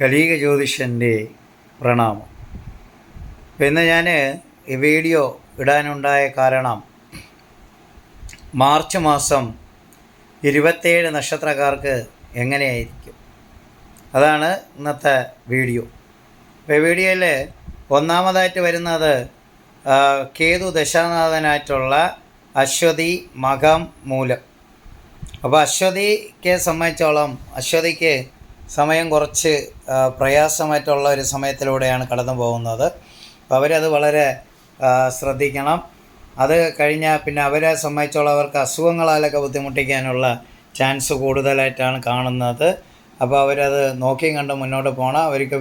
കലീക ജ്യോതിഷന്റെ പ്രണാമം. ഇപ്പം ഇന്ന് ഞാൻ ഈ വീഡിയോ ഇടാനുണ്ടായ കാരണം മാർച്ച് മാസം ഇരുപത്തേഴ് നക്ഷത്രക്കാർക്ക് എങ്ങനെയായിരിക്കും? അതാണ് ഇന്നത്തെ വീഡിയോ. ഇപ്പോൾ വീഡിയോയിൽ ഒന്നാമതായിട്ട് വരുന്നത് കേതു ദശാനാഥനായിട്ടുള്ള അശ്വതി മകം മൂലം. അപ്പോൾ അശ്വതിക്ക് സംബന്ധിച്ചോളം അശ്വതിക്ക് സമയം കുറച്ച് പ്രയാസമായിട്ടുള്ള ഒരു സമയത്തിലൂടെയാണ് കടന്നു പോകുന്നത്. അപ്പോൾ അവരത് വളരെ ശ്രദ്ധിക്കണം. അത് കഴിഞ്ഞാൽ പിന്നെ അവരെ സംബന്ധിച്ചുള്ളവർക്ക് അസുഖങ്ങളാലൊക്കെ ബുദ്ധിമുട്ടിക്കാനുള്ള ചാൻസ് കൂടുതലായിട്ടാണ് കാണുന്നത്. അപ്പോൾ അവരത് നോക്കിയും കണ്ട് മുന്നോട്ട് പോകണം അവർക്ക്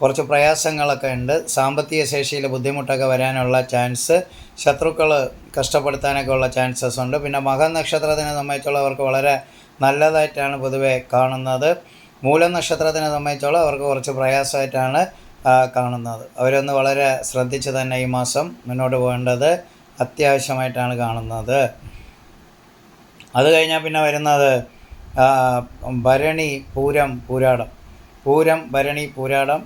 കുറച്ച് പ്രയാസങ്ങളൊക്കെ ഉണ്ട്. സാമ്പത്തിക ശേഷിയിൽ ബുദ്ധിമുട്ടൊക്കെ വരാനുള്ള ചാൻസ് ശത്രുക്കൾ കഷ്ടപ്പെടുത്താനൊക്കെ ഉള്ള ചാൻസസ് ഉണ്ട്. പിന്നെ മകൻ നക്ഷത്രത്തിനെ സംബന്ധിച്ചുള്ളവർക്ക് വളരെ നല്ലതായിട്ടാണ് പൊതുവെ കാണുന്നത്. മൂലം നക്ഷത്രത്തിനെ സംബന്ധിച്ചോളം അവർക്ക് കുറച്ച് പ്രയാസമായിട്ടാണ് കാണുന്നത്. അവരൊന്ന് വളരെ ശ്രദ്ധിച്ച് തന്നെ ഈ മാസം മുന്നോട്ട് പോകേണ്ടത് അത്യാവശ്യമായിട്ടാണ് കാണുന്നത്. അത് കഴിഞ്ഞാൽ പിന്നെ വരുന്നത് ഭരണി പൂരം പൂരാടം. പൂരം ഭരണി പൂരാടം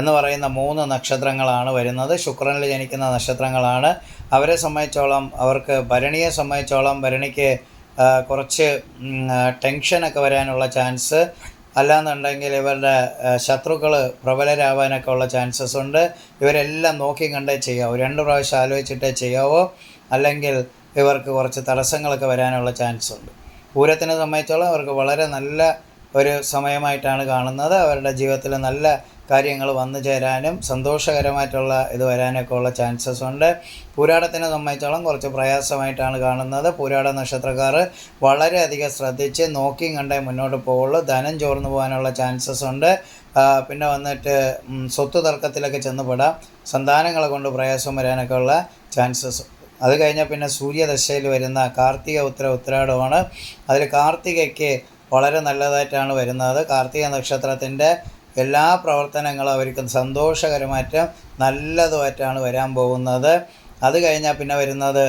എന്ന് പറയുന്ന മൂന്ന് നക്ഷത്രങ്ങളാണ് വരുന്നത്. ശുക്രനിൽ ജനിക്കുന്ന നക്ഷത്രങ്ങളാണ്. അവരെ സംബന്ധിച്ചോളം അവർക്ക് ഭരണിയെ സംബന്ധിച്ചോളം ഭരണിക്ക് കുറച്ച് ടെൻഷനൊക്കെ വരാനുള്ള ചാൻസ് അല്ലാന്നുണ്ടെങ്കിൽ ഇവരുടെ ശത്രുക്കൾ പ്രബലരാവാനൊക്കെ ഉള്ള ചാൻസസ് ഉണ്ട്. ഇവരെല്ലാം നോക്കി കണ്ടേ ചെയ്യാവൂ. രണ്ട് പ്രാവശ്യം ആലോചിച്ചിട്ടേ ചെയ്യാവോ. അല്ലെങ്കിൽ ഇവർക്ക് കുറച്ച് തടസ്സങ്ങളൊക്കെ വരാനുള്ള ചാൻസ് ഉണ്ട്. പൂരത്തിനെ സംബന്ധിച്ചോളം അവർക്ക് വളരെ നല്ല ഒരു സമയമായിട്ടാണ് കാണുന്നത്. അവരുടെ ജീവിതത്തിൽ നല്ല കാര്യങ്ങൾ വന്നു ചേരാനും സന്തോഷകരമായിട്ടുള്ള ഇത് വരാനൊക്കെ ഉള്ള ചാൻസസ് ഉണ്ട്. പൂരാടത്തിനെ സംബന്ധിച്ചോളം കുറച്ച് പ്രയാസമായിട്ടാണ് കാണുന്നത്. പൂരാട നക്ഷത്രക്കാർ വളരെയധികം ശ്രദ്ധിച്ച് നോക്കിയും കണ്ടേ മുന്നോട്ട് പോവുള്ളൂ. ധനം ചോർന്നു പോകാനുള്ള ചാൻസസ് ഉണ്ട്. പിന്നെ വന്നിട്ട് സ്വത്ത് തർക്കത്തിലൊക്കെ ചെന്നുപെടാം സന്താനങ്ങളെ കൊണ്ട് പ്രയാസം വരാനൊക്കെ ഉള്ള ചാൻസസ്. അത് കഴിഞ്ഞാൽ പിന്നെ സൂര്യദശയിൽ വരുന്ന കാർത്തിക ഉത്തര ഉത്തരാടമാണ് അതിൽ കാർത്തികയ്ക്ക് വളരെ നല്ലതായിട്ടാണ് വരുന്നത്. കാർത്തിക നക്ഷത്രത്തിന്റെ എല്ലാ പ്രവർത്തനങ്ങളും അവർക്ക് സന്തോഷകരമായിട്ട് നല്ലതുമായിട്ടാണ് വരാൻ പോകുന്നത്. അത് കഴിഞ്ഞാൽ പിന്നെ വരുന്നത്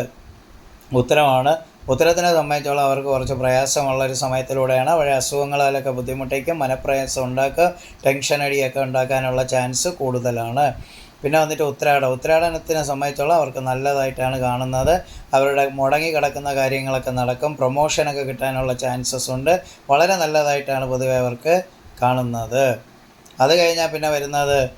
ഉത്തരമാണ്. ഉത്തരത്തിനെ സംബന്ധിച്ചോളം അവർക്ക് കുറച്ച് പ്രയാസമുള്ള ഒരു സമയത്തിലൂടെയാണ്. അവരെ അസുഖങ്ങളാലൊക്കെ ബുദ്ധിമുട്ടേക്കും മനപ്രയാസം ഉണ്ടാക്കുക ടെൻഷൻ അടിയൊക്കെ ഉണ്ടാക്കാനുള്ള ചാൻസ് കൂടുതലാണ്. പിന്നെ വന്നിട്ട് ഉത്തരാടം ഉത്തരാടനത്തിനെ സംബന്ധിച്ചോളം അവർക്ക് നല്ലതായിട്ടാണ് കാണുന്നത്. അവരുടെ മുടങ്ങി കിടക്കുന്ന കാര്യങ്ങളൊക്കെ നടക്കും പ്രൊമോഷനൊക്കെ കിട്ടാനുള്ള ചാൻസസ് ഉണ്ട്. വളരെ നല്ലതായിട്ടാണ് പൊതുവെ അവർക്ക് കാണുന്നത്. അത് കഴിഞ്ഞാൽ പിന്നെ വരുന്നത്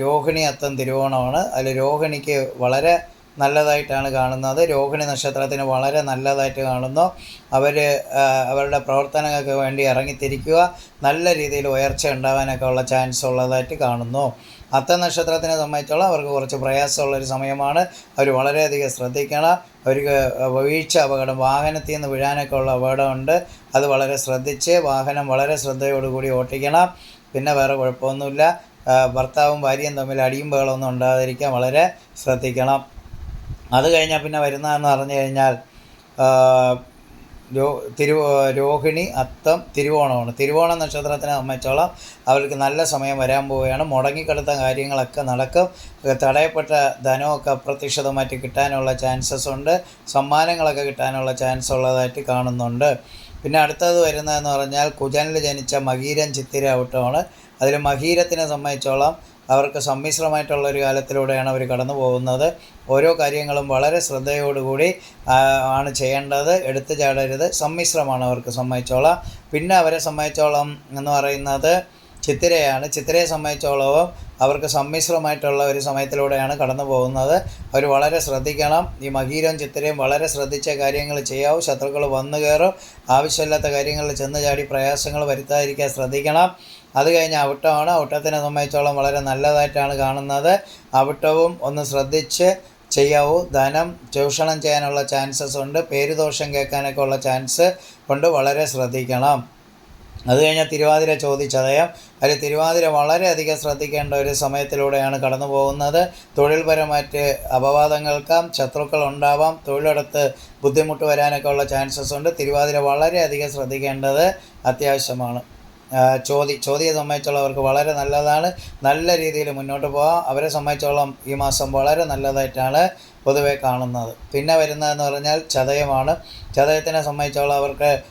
രോഹിണി അത്തം തിരുവോണമാണ്. അതിൽ രോഹിണിക്ക് വളരെ നല്ലതായിട്ടാണ് കാണുന്നത്. രോഹിണി നക്ഷത്രത്തിന് വളരെ നല്ലതായിട്ട് കാണുന്നു. അവർ അവരുടെ പ്രവർത്തനങ്ങൾക്ക് വേണ്ടി ഇറങ്ങിത്തിരിക്കുക. നല്ല രീതിയിൽ ഉയർച്ച ഉണ്ടാകാനൊക്കെ ഉള്ള ചാൻസ് ഉള്ളതായിട്ട് കാണുന്നു. അത്ത നക്ഷത്രത്തിനെ സംബന്ധിച്ചോളം അവർക്ക് കുറച്ച് പ്രയാസമുള്ളൊരു സമയമാണ്. അവർ വളരെയധികം ശ്രദ്ധിക്കണം. അവർക്ക് വീഴ്ച അപകടം വാഹനത്തിൽ നിന്ന് വീഴാനൊക്കെ ഉള്ള അപകടമുണ്ട്. അത് വളരെ ശ്രദ്ധിച്ച് വാഹനം വളരെ ശ്രദ്ധയോടുകൂടി ഓട്ടിക്കണം. പിന്നെ വേറെ കുഴപ്പമൊന്നുമില്ല. ഭർത്താവും ഭാര്യയും തമ്മിൽ അടിയും ബഹളമൊന്നും ഉണ്ടാകാതിരിക്കാൻ വളരെ ശ്രദ്ധിക്കണം. അത് കഴിഞ്ഞാൽ പിന്നെ വരുന്നതെന്ന് പറഞ്ഞു കഴിഞ്ഞാൽ രോ തിരു രോഹിണി അത്തം തിരുവോണമാണ്. തിരുവോണ നക്ഷത്രത്തിനെ സംബന്ധിച്ചോളം അവർക്ക് നല്ല സമയം വരാൻ പോവുകയാണ്. മുടങ്ങിക്കിടത്ത കാര്യങ്ങളൊക്കെ നടക്കും. തടയപ്പെട്ട ധനമൊക്കെ അപ്രത്യക്ഷിതമായിട്ട് കിട്ടാനുള്ള ചാൻസസ് ഉണ്ട് സമ്മാനങ്ങളൊക്കെ കിട്ടാനുള്ള ചാൻസ് ഉള്ളതായിട്ട് കാണുന്നുണ്ട്. പിന്നെ അടുത്തത് വരുന്നതെന്ന് പറഞ്ഞാൽ കുജനിൽ ജനിച്ച മഹീരൻ ചിത്തിര ഔട്ടമാണ് അതിൽ മഹീരത്തിനെ സംബന്ധിച്ചോളം അവർക്ക് സമ്മിശ്രമായിട്ടുള്ള ഒരു കാലത്തിലൂടെയാണ് അവർ കടന്നു പോകുന്നത്. ഓരോ കാര്യങ്ങളും വളരെ ശ്രദ്ധയോടുകൂടി ആണ് ചെയ്യേണ്ടത്. എടുത്തു ചാടരുത്. സമ്മിശ്രമാണ് അവർക്ക് സംബന്ധിച്ചോളം. പിന്നെ അവരെ സംബന്ധിച്ചോളം എന്ന് പറയുന്നത് ചിത്തിരയാണ്. ചിത്തിരയെ സംബന്ധിച്ചോളവും അവർക്ക് സമ്മിശ്രമായിട്ടുള്ള ഒരു സമയത്തിലൂടെയാണ് കടന്നു പോകുന്നത്. അവർ വളരെ ശ്രദ്ധിക്കണം. ഈ മഹീരം ചിത്രയും വളരെ ശ്രദ്ധിച്ച കാര്യങ്ങൾ ചെയ്യാവും. ശത്രുക്കൾ വന്നു കയറും. ആവശ്യമില്ലാത്ത കാര്യങ്ങളിൽ ചെന്ന് ചാടി പ്രയാസങ്ങൾ വരുത്താതിരിക്കാൻ ശ്രദ്ധിക്കണം. അത് കഴിഞ്ഞ് അവിട്ടമാണ്. അവിട്ടത്തിനെ സംബന്ധിച്ചോളം വളരെ നല്ലതായിട്ടാണ് കാണുന്നത്. അവിട്ടവും ഒന്ന് ശ്രദ്ധിച്ച് ചെയ്യാവൂ. ധനം ചൂഷണം ചെയ്യാനുള്ള ചാൻസസ് ഉണ്ട്. പേരുദോഷം കേൾക്കാനൊക്കെ ഉള്ള ചാൻസ് കൊണ്ട് വളരെ ശ്രദ്ധിക്കണം. അത് കഴിഞ്ഞാൽ തിരുവാതിര ചോദിച്ചതയം. അതിൽ തിരുവാതിര വളരെയധികം ശ്രദ്ധിക്കേണ്ട ഒരു സമയത്തിലൂടെയാണ് കടന്നു പോകുന്നത്. തൊഴിൽപരമായിട്ട് അപവാദങ്ങൾക്കാം ശത്രുക്കൾ ഉണ്ടാവാം തൊഴിലിടത്ത് ബുദ്ധിമുട്ട് വരാനൊക്കെ ഉള്ള ചാൻസസ് ഉണ്ട്. തിരുവാതിര വളരെയധികം ശ്രദ്ധിക്കേണ്ടത് അത്യാവശ്യമാണ്. ചോദി ചോതി ചോദ്യയെ സംബന്ധിച്ചുള്ളവർക്ക് വളരെ നല്ലതാണ്. നല്ല രീതിയിൽ മുന്നോട്ട് പോകാം അവരെ സംബന്ധിച്ചോളം ഈ മാസം വളരെ നല്ലതായിട്ടാണ് പൊതുവെ കാണുന്നത്. പിന്നെ വരുന്നതെന്ന് പറഞ്ഞാൽ ചതയമാണ്. ചതയത്തിനെ സംബന്ധിച്ചോളം അവർക്ക്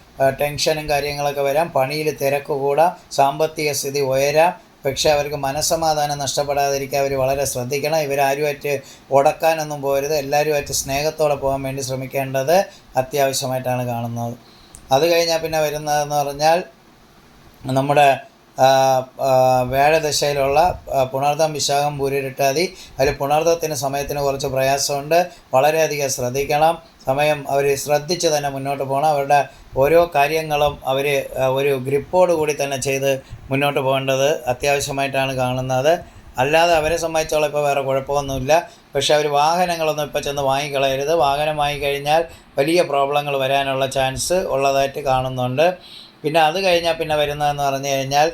ടെൻഷനും കാര്യങ്ങളൊക്കെ വരാം. പണിയിൽ തിരക്ക് കൂടാം സാമ്പത്തിക സ്ഥിതി ഉയരാം. പക്ഷേ അവർക്ക് മനസ്സമാധാനം നഷ്ടപ്പെടാതിരിക്കാൻ അവർ വളരെ ശ്രദ്ധിക്കണം. ഇവരാരുമായിട്ട് ഉടക്കാനൊന്നും പോരുത്. എല്ലാവരുമായിട്ട് സ്നേഹത്തോടെ പോകാൻ വേണ്ടി ശ്രമിക്കേണ്ടത് അത്യാവശ്യമായിട്ടാണ് കാണുന്നത്. അത് കഴിഞ്ഞാൽ പിന്നെ വരുന്നതെന്ന് പറഞ്ഞാൽ നമ്മുടെ വേഴദശയിലുള്ള പുണർദം വിശാഖം പൂരിട്ടാതി അതിൽ പുണർദത്തിന് സമയത്തിന് കുറച്ച് പ്രയാസമുണ്ട്. വളരെയധികം ശ്രദ്ധിക്കണം. സമയം അവർ ശ്രദ്ധിച്ച് തന്നെ മുന്നോട്ട് പോകണം. അവരുടെ ഓരോ കാര്യങ്ങളും അവർ ഒരു ഗ്രിപ്പോട് കൂടി തന്നെ ചെയ്ത് മുന്നോട്ട് പോകേണ്ടത് അത്യാവശ്യമായിട്ടാണ് കാണുന്നത്. അല്ലാതെ അവരെ സംബന്ധിച്ചോളം ഇപ്പോൾ വേറെ കുഴപ്പമൊന്നുമില്ല. പക്ഷേ അവർ വാഹനങ്ങളൊന്നും ഇപ്പോൾ ചെന്ന് വാങ്ങിക്കളയരുത്. വാഹനം വാങ്ങിക്കഴിഞ്ഞാൽ വലിയ പ്രോബ്ലങ്ങൾ വരാനുള്ള ചാൻസ് ഉള്ളതായിട്ട് കാണുന്നുണ്ട്. പിന്നെ അത് കഴിഞ്ഞാൽ പിന്നെ വരുന്നതെന്ന് പറഞ്ഞു കഴിഞ്ഞാൽ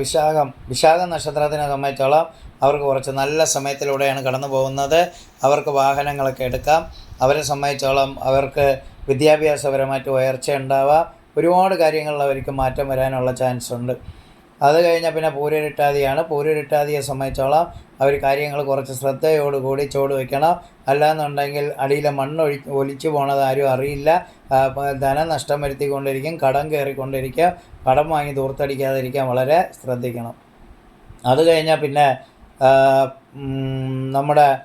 വിശാഖം വിശാഖ നക്ഷത്രത്തിനെ സംബന്ധിച്ചോളം അവർക്ക് കുറച്ച് നല്ല സമയത്തിലൂടെയാണ് കടന്നു പോകുന്നത് അവർക്ക് വാഹനങ്ങളൊക്കെ എടുക്കാം. അവരെ സംബന്ധിച്ചോളം അവർക്ക് വിദ്യാഭ്യാസപരമായിട്ട് ഉയർച്ച ഉണ്ടാവാം. ഒരുപാട് കാര്യങ്ങളിൽ അവർക്ക് മാറ്റം വരാനുള്ള ചാൻസ് ഉണ്ട്. അത് കഴിഞ്ഞാൽ പിന്നെ പൂരരിട്ടാതിയാണ്. പൂരരിട്ടാതിയെ സംബന്ധിച്ചോളം അവർ കാര്യങ്ങൾ കുറച്ച് ശ്രദ്ധയോടുകൂടി ചുവട് വയ്ക്കണം അല്ലാന്നുണ്ടെങ്കിൽ അടിയിലെ മണ്ണ് ഒഴി ഒലിച്ചു പോണത് ആരും അറിയില്ല. ധനം നഷ്ടം വരുത്തിക്കൊണ്ടിരിക്കും. കടം കയറിക്കൊണ്ടിരിക്കുക കടം വാങ്ങി ദൂർത്തടിക്കാതിരിക്കാൻ വളരെ ശ്രദ്ധിക്കണം. അത് കഴിഞ്ഞാൽ പിന്നെ നമ്മുടെ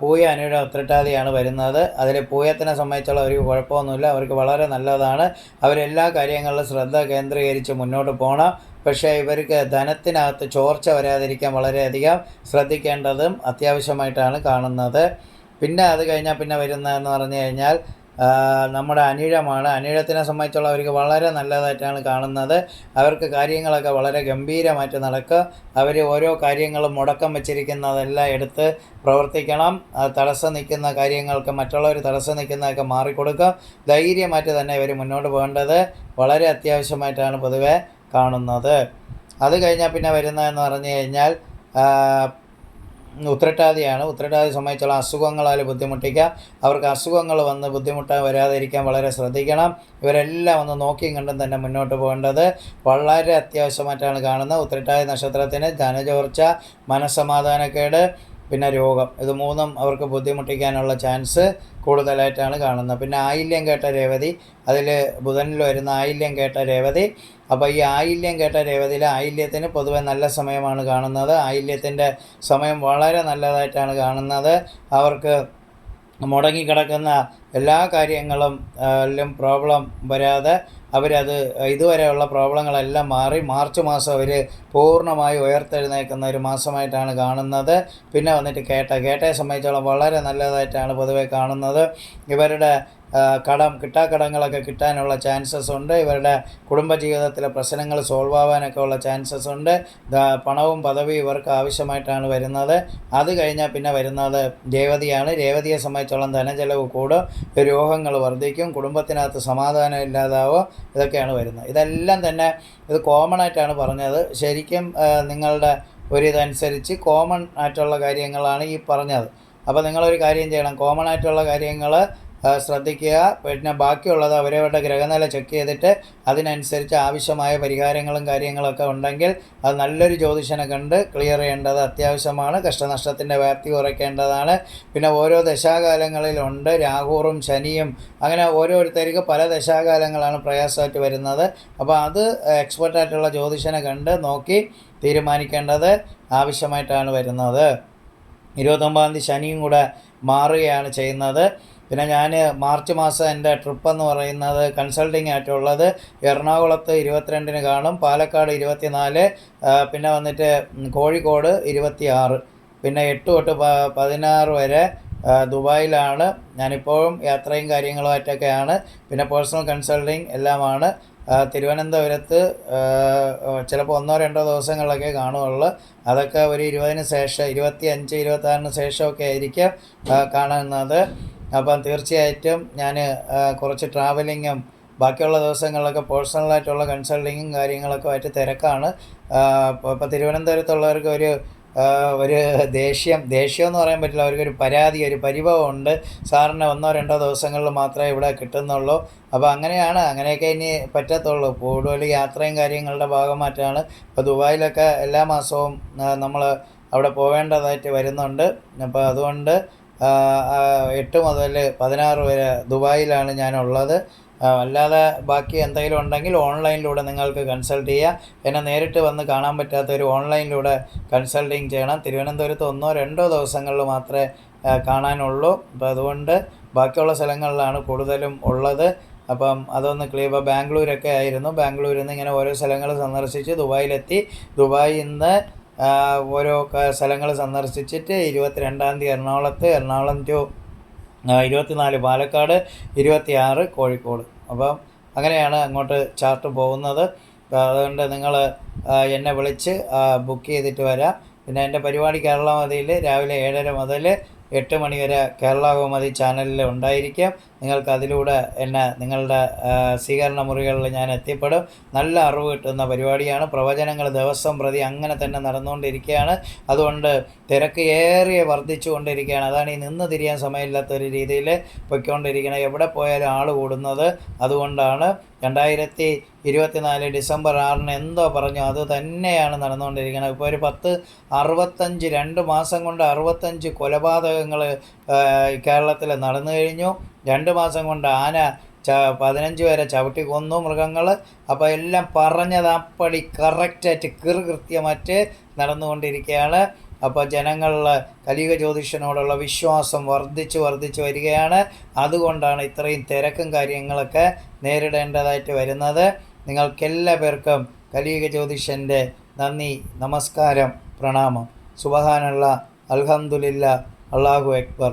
പൂയ അനുയുടെ ഉത്രട്ടാതിയാണ് വരുന്നത്. അതിൽ പൂയത്തിനെ സംബന്ധിച്ചുള്ള ഒരു കുഴപ്പമൊന്നുമില്ല. അവർക്ക് വളരെ നല്ലതാണ്. അവരെല്ലാ കാര്യങ്ങളിലും ശ്രദ്ധ കേന്ദ്രീകരിച്ച് മുന്നോട്ട് പോകണം പക്ഷേ ഇവർക്ക് ധനത്തിനകത്ത് ചോർച്ച വരാതിരിക്കാൻ വളരെയധികം ശ്രദ്ധിക്കേണ്ടതും അത്യാവശ്യമായിട്ടാണ് കാണുന്നത്. പിന്നെ അത് കഴിഞ്ഞാൽ പിന്നെ വരുന്നതെന്ന് പറഞ്ഞു കഴിഞ്ഞാൽ നമ്മുടെ അനിഴമാണ്. അനിഴത്തിനെ സംബന്ധിച്ചുള്ള അവർക്ക് വളരെ നല്ലതായിട്ടാണ് കാണുന്നത്. അവർക്ക് കാര്യങ്ങളൊക്കെ വളരെ ഗംഭീരമായിട്ട് നടക്കുക അവർ ഓരോ കാര്യങ്ങളും മുടക്കം വെച്ചിരിക്കുന്നതെല്ലാം എടുത്ത് പ്രവർത്തിക്കണം. തടസ്സം നിൽക്കുന്ന കാര്യങ്ങൾക്ക് മറ്റുള്ളവർ തടസ്സം നിൽക്കുന്നതൊക്കെ മാറിക്കൊടുക്കുക ധൈര്യമായിട്ട് തന്നെ ഇവർ മുന്നോട്ട് പോകേണ്ടത് വളരെ അത്യാവശ്യമായിട്ടാണ് പൊതുവെ കാണുന്നത്. അത് കഴിഞ്ഞാൽ പിന്നെ വരുന്നതെന്ന് പറഞ്ഞു കഴിഞ്ഞാൽ ഉത്രട്ടാതിയാണ്. ഉത്രട്ടാതി സംബന്ധിച്ചുള്ള അസുഖങ്ങളാൽ ബുദ്ധിമുട്ടിക്കാം അവർക്ക് അസുഖങ്ങൾ വന്ന് ബുദ്ധിമുട്ടാൻ വരാതിരിക്കാൻ വളരെ ശ്രദ്ധിക്കണം. ഇവരെല്ലാം ഒന്ന് നോക്കിയും കണ്ടും തന്നെ മുന്നോട്ട് പോകേണ്ടത് വളരെ അത്യാവശ്യമായിട്ടാണ് കാണുന്നത്. ഉത്രട്ടാതി നക്ഷത്രത്തിന് ധനചോർച്ച മനസ്സമാധാനക്കേട് പിന്നെ രോഗം. ഇത് മൂന്നും അവർക്ക് ബുദ്ധിമുട്ടിക്കാനുള്ള ചാൻസ് കൂടുതലായിട്ടാണ് കാണുന്നത്. പിന്നെ ആയില്യം കേട്ട രേവതി അതിൽ ബുധനിൽ വരുന്ന ആയില്യം കേട്ട രേവതി. അപ്പോൾ ഈ ആയില്യം കേട്ട രേവതിയിൽ ആയില്യത്തിന് പൊതുവെ നല്ല സമയമാണ് കാണുന്നത്. ആയില്യത്തിന്റെ സമയം വളരെ നല്ലതായിട്ടാണ് കാണുന്നത്. അവർക്ക് മുടങ്ങിക്കിടക്കുന്ന എല്ലാ കാര്യങ്ങളും എല്ലാം പ്രോബ്ലം വരാതെ അവരത് ഇതുവരെയുള്ള പ്രോബ്ലങ്ങളെല്ലാം മാറി മാർച്ച് മാസം അവർ പൂർണമായി ഉയർത്തെഴുന്നേക്കുന്ന ഒരു മാസമായിട്ടാണ് കാണുന്നത്. പിന്നെ വന്നിട്ട് കേട്ട കേട്ടയെ സംബന്ധിച്ചോളം വളരെ നല്ലതായിട്ടാണ് പൊതുവെ കാണുന്നത്. ഇവരുടെ കടം കിട്ടാക്കടങ്ങളൊക്കെ കിട്ടാനുള്ള ചാൻസസ് ഉണ്ട്. ഇവരുടെ കുടുംബജീവിതത്തിലെ പ്രശ്നങ്ങൾ സോൾവ് ആവാനൊക്കെ ഉള്ള ചാൻസസ് ഉണ്ട്. പണവും പദവിയും ഇവർക്ക് ആവശ്യമായിട്ടാണ് വരുന്നത്. അത് കഴിഞ്ഞാൽ പിന്നെ വരുന്നത് രേവതിയാണ്. രേവതിയെ സംബന്ധിച്ചോളം ധനചെലവ് കൂടും രോഗങ്ങൾ വർദ്ധിക്കും കുടുംബത്തിനകത്ത് സമാധാനം ഇല്ലാതാവും. ഇതൊക്കെയാണ് വരുന്നത്. ഇതെല്ലാം തന്നെ ഇത് കോമൺ ആയിട്ടാണ് പറഞ്ഞത്. ശരിക്കും നിങ്ങളുടെ ഒരിതനുസരിച്ച് കോമൺ ആയിട്ടുള്ള കാര്യങ്ങളാണ് ഈ പറഞ്ഞത്. അപ്പോൾ നിങ്ങളൊരു കാര്യം ചെയ്യണം. കോമൺ ആയിട്ടുള്ള കാര്യങ്ങൾ ശ്രദ്ധിക്കുക. പിന്നെ ബാക്കിയുള്ളത് അവരവരുടെ ഗ്രഹനില ചെക്ക് ചെയ്തിട്ട് അതിനനുസരിച്ച് ആവശ്യമായ പരിഹാരങ്ങളും കാര്യങ്ങളൊക്കെ ഉണ്ടെങ്കിൽ അത് നല്ലൊരു ജ്യോതിഷനെ കണ്ട് ക്ലിയർ ചെയ്യേണ്ടത് അത്യാവശ്യമാണ്. കഷ്ടനഷ്ടത്തിന്റെ വ്യാപ്തി കുറയ്ക്കേണ്ടതാണ്. പിന്നെ ഓരോ ദശാകാലങ്ങളിലുണ്ട് രാഹുറും ശനിയും അങ്ങനെ ഓരോരുത്തർക്ക് പല ദശാകാലങ്ങളാണ് പ്രയാസമായിട്ട് വരുന്നത്. അപ്പോൾ അത് എക്സ്പെർട്ടായിട്ടുള്ള ജ്യോതിഷനെ കണ്ട് നോക്കി തീരുമാനിക്കേണ്ടത് ആവശ്യമായിട്ടാണ് വരുന്നത്. ഇരുപത്തൊമ്പതാം തീയതി ശനിയും കൂടെ മാറുകയാണ് ചെയ്യുന്നത്. പിന്നെ ഞാൻ മാർച്ച് മാസം എന്റെ ട്രിപ്പ് എന്ന് പറയുന്നത് കൺസൾട്ടിങ് ആയിട്ടുള്ളത് എറണാകുളത്ത് ഇരുപത്തിരണ്ടിന് കാണും പാലക്കാട് ഇരുപത്തിനാല് പിന്നെ വന്നിട്ട് കോഴിക്കോട് ഇരുപത്തി ആറ് പിന്നെ എട്ട് തൊട്ട് പതിനാറ് വരെ ദുബായിലാണ്. ഞാനിപ്പോഴും യാത്രയും കാര്യങ്ങളുമായിട്ടൊക്കെയാണ് പിന്നെ പേഴ്സണൽ കൺസൾട്ടിങ് എല്ലാമാണ്. തിരുവനന്തപുരത്ത് ചിലപ്പോൾ ഒന്നോ രണ്ടോ ദിവസങ്ങളിലൊക്കെ കാണുകയുള്ളു. അതൊക്കെ ഒരു ഇരുപതിന് ശേഷം ഇരുപത്തി അഞ്ച് ഇരുപത്താറിന് ശേഷമൊക്കെ ആയിരിക്കും കാണുന്നത്. അപ്പം തീർച്ചയായിട്ടും ഞാൻ കുറച്ച് ട്രാവലിങ്ങും ബാക്കിയുള്ള ദിവസങ്ങളിലൊക്കെ പേഴ്സണലായിട്ടുള്ള കൺസൾട്ടിങ്ങും കാര്യങ്ങളൊക്കെ ആയിട്ട് തിരക്കാണ്. ഇപ്പോൾ തിരുവനന്തപുരത്തുള്ളവർക്ക് ഒരു ഒരു ദേഷ്യം ദേഷ്യം എന്ന് പറയാൻ പറ്റില്ല. അവർക്കൊരു പരാതി ഒരു പരിഭവമുണ്ട്. സാറിന് ഒന്നോ രണ്ടോ ദിവസങ്ങളിൽ മാത്രമേ ഇവിടെ കിട്ടുന്നുള്ളൂ. അപ്പോൾ അങ്ങനെയാണ്. അങ്ങനെയൊക്കെ ഇനി പറ്റത്തുള്ളൂ. കൂടുതൽ യാത്രയും കാര്യങ്ങളുടെ ഭാഗമായിട്ടാണ്. ഇപ്പോൾ ദുബായിലൊക്കെ എല്ലാ മാസവും നമ്മൾ അവിടെ പോവേണ്ടതായിട്ട് വരുന്നുണ്ട്. അപ്പോൾ അതുകൊണ്ട് എട്ട് മുതൽ പതിനാറ് വരെ ദുബായിലാണ് ഞാനുള്ളത്. അല്ലാതെ ബാക്കി എന്തെങ്കിലും ഉണ്ടെങ്കിൽ ഓൺലൈനിലൂടെ നിങ്ങൾക്ക് കൺസൾട്ട് ചെയ്യാം. എന്നെ നേരിട്ട് വന്ന് കാണാൻ പറ്റാത്തവർ ഓൺലൈനിലൂടെ കൺസൾട്ടിങ് ചെയ്യണം. തിരുവനന്തപുരത്ത് ഒന്നോ രണ്ടോ ദിവസങ്ങളിൽ മാത്രമേ കാണാനുള്ളൂ. അപ്പോൾ അതുകൊണ്ട് ബാക്കിയുള്ള സ്ഥലങ്ങളിലാണ് കൂടുതലും ഉള്ളത്. അപ്പം അതൊന്ന് ക്ലിയർ ബാംഗ്ലൂരൊക്കെ ആയിരുന്നു. ബാംഗ്ലൂരിൽ നിന്ന് ഇങ്ങനെ ഓരോ സ്ഥലങ്ങൾ സന്ദർശിച്ച് ദുബായിലെത്തി. ദുബായിൽ നിന്ന് ഓരോ സ്ഥലങ്ങൾ സന്ദർശിച്ചിട്ട് ഇരുപത്തിരണ്ടാം തീയതി എറണാകുളത്ത് എറണാകുളം ടു ഇരുപത്തിനാല് പാലക്കാട് ഇരുപത്തിയാറ് കോഴിക്കോട്. അപ്പം അങ്ങനെയാണ് അങ്ങോട്ട് ചാർട്ട് പോകുന്നത്. അതുകൊണ്ട് നിങ്ങൾ എന്നെ വിളിച്ച് ബുക്ക് ചെയ്തിട്ട് വരാം. പിന്നെ എന്റെ പരിപാടി കേരള മതിയിൽ രാവിലെ ഏഴര മുതൽ എട്ട് മണി വരെ കേരള ചാനലിൽ ഉണ്ടായിരിക്കും. നിങ്ങൾക്ക് അതിലൂടെ എന്നെ നിങ്ങളുടെ സ്വീകരണ മുറികളിൽ ഞാൻ എത്തിപ്പെടും. നല്ല അറിവ് കിട്ടുന്ന പരിപാടിയാണ്. പ്രവചനങ്ങൾ ദിവസം പ്രതി അങ്ങനെ തന്നെ നടന്നുകൊണ്ടിരിക്കുകയാണ്. അതുകൊണ്ട് തിരക്ക് ഏറിയ വർദ്ധിച്ചു കൊണ്ടിരിക്കുകയാണ്. അതാണ് ഈ നിന്ന് തിരിയാൻ സമയമില്ലാത്ത ഒരു രീതിയിൽ പൊയ്ക്കൊണ്ടിരിക്കുന്നത്. എവിടെ പോയാലും ആൾ കൂടുന്നത് അതുകൊണ്ടാണ്. രണ്ടായിരത്തി ഇരുപത്തിനാല് ഡിസംബർ ആറിന് എന്തോ പറഞ്ഞു അത് തന്നെയാണ് നടന്നുകൊണ്ടിരിക്കുന്നത്. ഇപ്പോൾ ഒരു പത്ത് അറുപത്തഞ്ച് രണ്ട് മാസം കൊണ്ട് അറുപത്തഞ്ച് കൊലപാതകങ്ങൾ കേരളത്തിൽ നടന്നു കഴിഞ്ഞു. രണ്ട് മാസം കൊണ്ട് ആന ച പതിനഞ്ച് പേരെ ചവിട്ടി കൊന്നു മൃഗങ്ങൾ അപ്പോൾ എല്ലാം പറഞ്ഞത് അപ്പടി കറക്റ്റായിട്ട് കിറു കൃത്യമായിട്ട് നടന്നുകൊണ്ടിരിക്കുകയാണ്. അപ്പോൾ ജനങ്ങളിൽ കലിക ജ്യോതിഷനോടുള്ള വിശ്വാസം വർദ്ധിച്ച് വർദ്ധിച്ച് വരികയാണ്. അതുകൊണ്ടാണ് ഇത്രയും തിരക്കും കാര്യങ്ങളൊക്കെ നേരിടേണ്ടതായിട്ട് വരുന്നത്. നിങ്ങൾക്കെല്ലാ പേർക്കും കലിക ജ്യോതിഷന്റെ നന്ദി നമസ്കാരം പ്രണാമം. സുബഹാനുള്ള അൽഹംദുലില്ല അള്ളാഹു അക്ബർ.